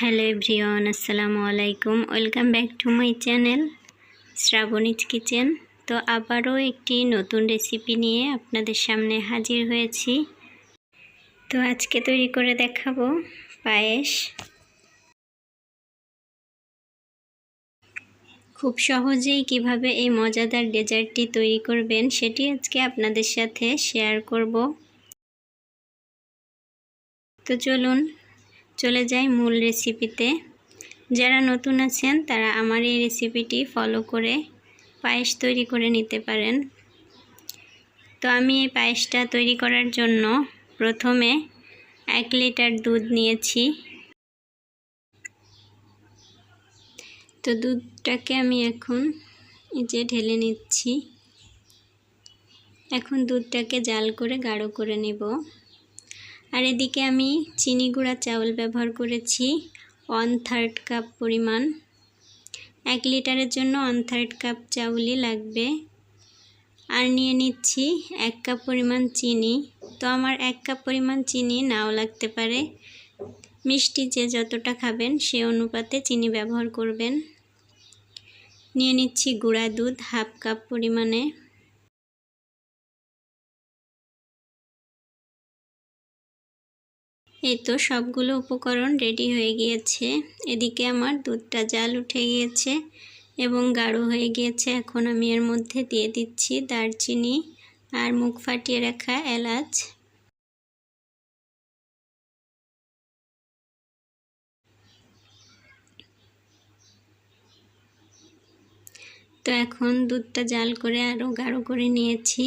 Hello everyone, আসসালামু আলাইকুম। Welcome back to my channel Shrabani's kitchen. তো আবারও একটি নতুন রেসিপি নিয়ে আপনাদের সামনে হাজির হয়েছি। তো আজকে তৈরি করে দেখাবো পায়েস। খুব সহজেই কীভাবে এই মজাদার ডেজার্টটি তৈরি করবেন সেটি আজকে আপনাদের সাথে শেয়ার করব। তো চলুন চলে যাই মূল রেসিপিতে যারা নতুন আছেন, তারা আমার এই রেসিপিটি ফলো করে পায়েস তৈরি করে নিতে পারেন। তো আমি এই পায়েসটা তৈরি করার জন্য প্রথমে এক লিটার দুধ নিয়েছি। তো দুধটাকে আমি এখন যে ঢেলে নিচ্ছি। এখন দুধটাকে জাল করে গাঢ় করে নেব। আর এদিকে আমি চিনি গুঁড়া চাউল ব্যবহার করেছি ওয়ান থার্ড কাপ পরিমাণ। এক লিটারের জন্য ওয়ান থার্ড কাপ চাউলই লাগবে। আর নিয়ে নিচ্ছি এক কাপ পরিমাণ চিনি। তো আমার এক কাপ পরিমাণ চিনি নাও লাগতে পারে। মিষ্টি যে যতটা খাবেন, সে অনুপাতে চিনি ব্যবহার করবেন। নিয়ে নিচ্ছি গুঁড়া দুধ হাফ কাপ পরিমাণে। এই তো সবগুলো উপকরণ রেডি হয়ে গিয়েছে। এদিকে আমার দুধটা জাল উঠে গিয়েছে এবং গাঢ় হয়ে গিয়েছে। এখন আমি এর মধ্যে দিয়ে দিচ্ছি দারচিনি আর মুখ ফাটিয়ে রাখা এলাচ। তো এখন দুধটা জাল করে আরও গাঢ় করে নিয়েছি।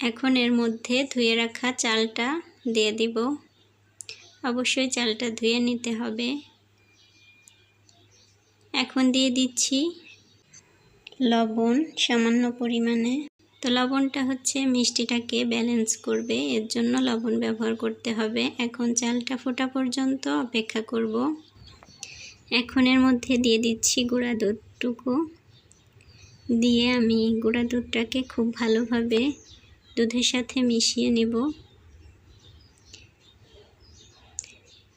এখন এর মধ্যে ধুয়ে রাখা চালটা দিয়ে দিব। অবশ্যই চালটা ধুয়ে নিতে হবে। এখন দিয়ে দিচ্ছি লবণ সামান্য পরিমাণে। তো লবণটা হচ্ছে মিষ্টিটাকে ব্যালেন্স করবে, এর জন্য লবণ ব্যবহার করতে হবে। এখন চালটা ফোটা পর্যন্ত অপেক্ষা করব। এখন এর মধ্যে দিয়ে দিচ্ছি গুঁড়া দুধটুকু। দিয়ে আমি গুঁড়া দুধটাকে খুব ভালোভাবে দুধের সাথে মিশিয়ে নেব।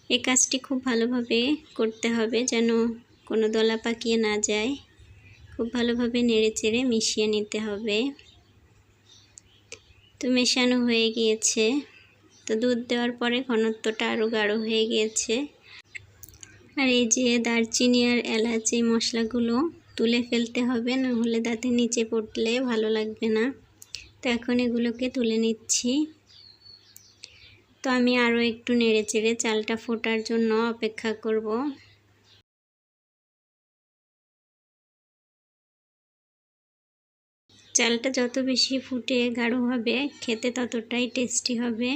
এই কাজটি খুব ভালোভাবে করতে হবে যেন কোনো দলা পাকিয়ে না যায়। খুব ভালোভাবে নেড়ে চেড়ে মিশিয়ে নিতে হবে। তো মেশানো হয়ে গিয়েছে। তো দুধ দেওয়ার পরে ঘনত্বটা আরও গাঢ় হয়ে গিয়েছে। আর এই যে দারচিনি আর এলাচ এই মশলাগুলো তুলে ফেলতে হবে, না হলে দাঁতের নিচে পড়লে ভালো লাগবে না। তো এখন এগুলোকে তুলে নিচ্ছি। তো আমি আরও একটু নেড়ে চেড়ে চালটা ফোটার জন্য অপেক্ষা করব। চালটা যত বেশি ফুটে গাঢ় হবে, খেতে ততটাই টেস্টি হবে।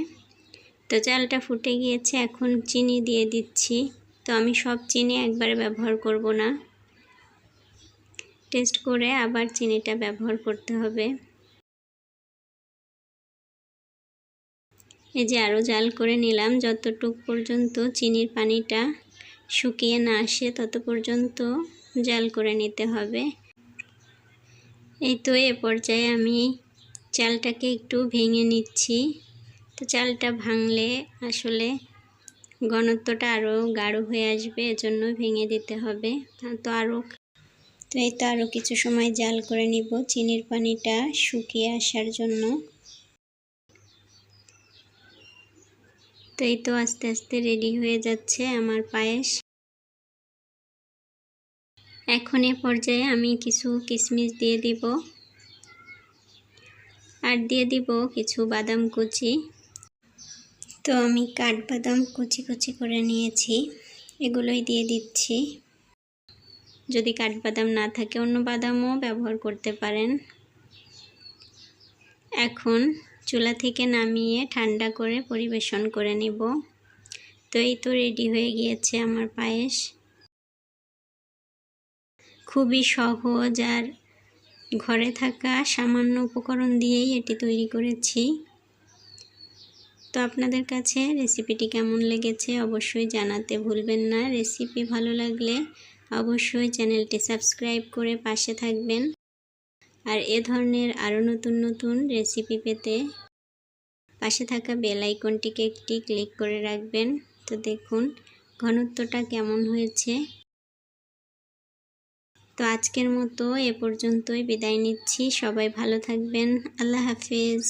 তো চালটা ফুটে গিয়েছে, এখন চিনি দিয়ে দিচ্ছি। তো আমি সব চিনি একবারে ব্যবহার করব না। টেস্ট করে আবার চিনিটা ব্যবহার করতে হবে। এই যে আরও জাল করে নিলাম। যতটুক পর্যন্ত চিনির পানিটা শুকিয়ে না আসে, তত পর্যন্ত জাল করে নিতে হবে। এই তো এ পর্যায়ে আমি চালটাকে একটু ভেঙে নিচ্ছি। তো চালটা ভাঙলে আসলে ঘনত্বটা আরও গাঢ় হয়ে আসবে, এজন্য ভেঙে দিতে হবে। তো আরও তো এই তো আরও কিছু সময় জাল করে নিব। চিনির পানিটা শুকিয়ে আসার জন্য। তো এই তো আস্তে আস্তে রেডি হয়ে যাচ্ছে আমার পায়েস। এখন এ পর্যায়ে আমি কিছু কিশমিশ দিয়ে দিব। আর দিয়ে দিব কিছু বাদাম কুচি। তো আমি কাঠবাদাম কুচি কুচি করে নিয়েছি, এগুলোই দিয়ে দিচ্ছি। যদি কাঠবাদাম না থাকে, অন্য বাদামও ব্যবহার করতে পারেন। এখন চুলা থেকে নামিয়ে ঠান্ডা করে পরিবেশন করে নিব। তো এই তো রেডি হয়ে গিয়েছে আমার পায়েস। খুবই সহজ আর ঘরে থাকা সামান্য উপকরণ দিয়েই এটি তৈরি করেছি। তো আপনাদের কাছে রেসিপিটি কেমন লেগেছে অবশ্যই জানাতে ভুলবেন না। রেসিপি ভালো লাগলে অবশ্যই চ্যানেলটি সাবস্ক্রাইব করে পাশে থাকবেন। আর এ ধরনের আরও নতুন নতুন রেসিপি পেতে পাশে থাকা বেল আইকনটিকে একটি ক্লিক করে রাখবেন। তো দেখুন, ঘনত্বটা কেমন হয়েছে। তো আজকের মতো এ পর্যন্তই। বিদায় নিচ্ছি। সবাই ভালো থাকবেন। আল্লাহ হাফিজ।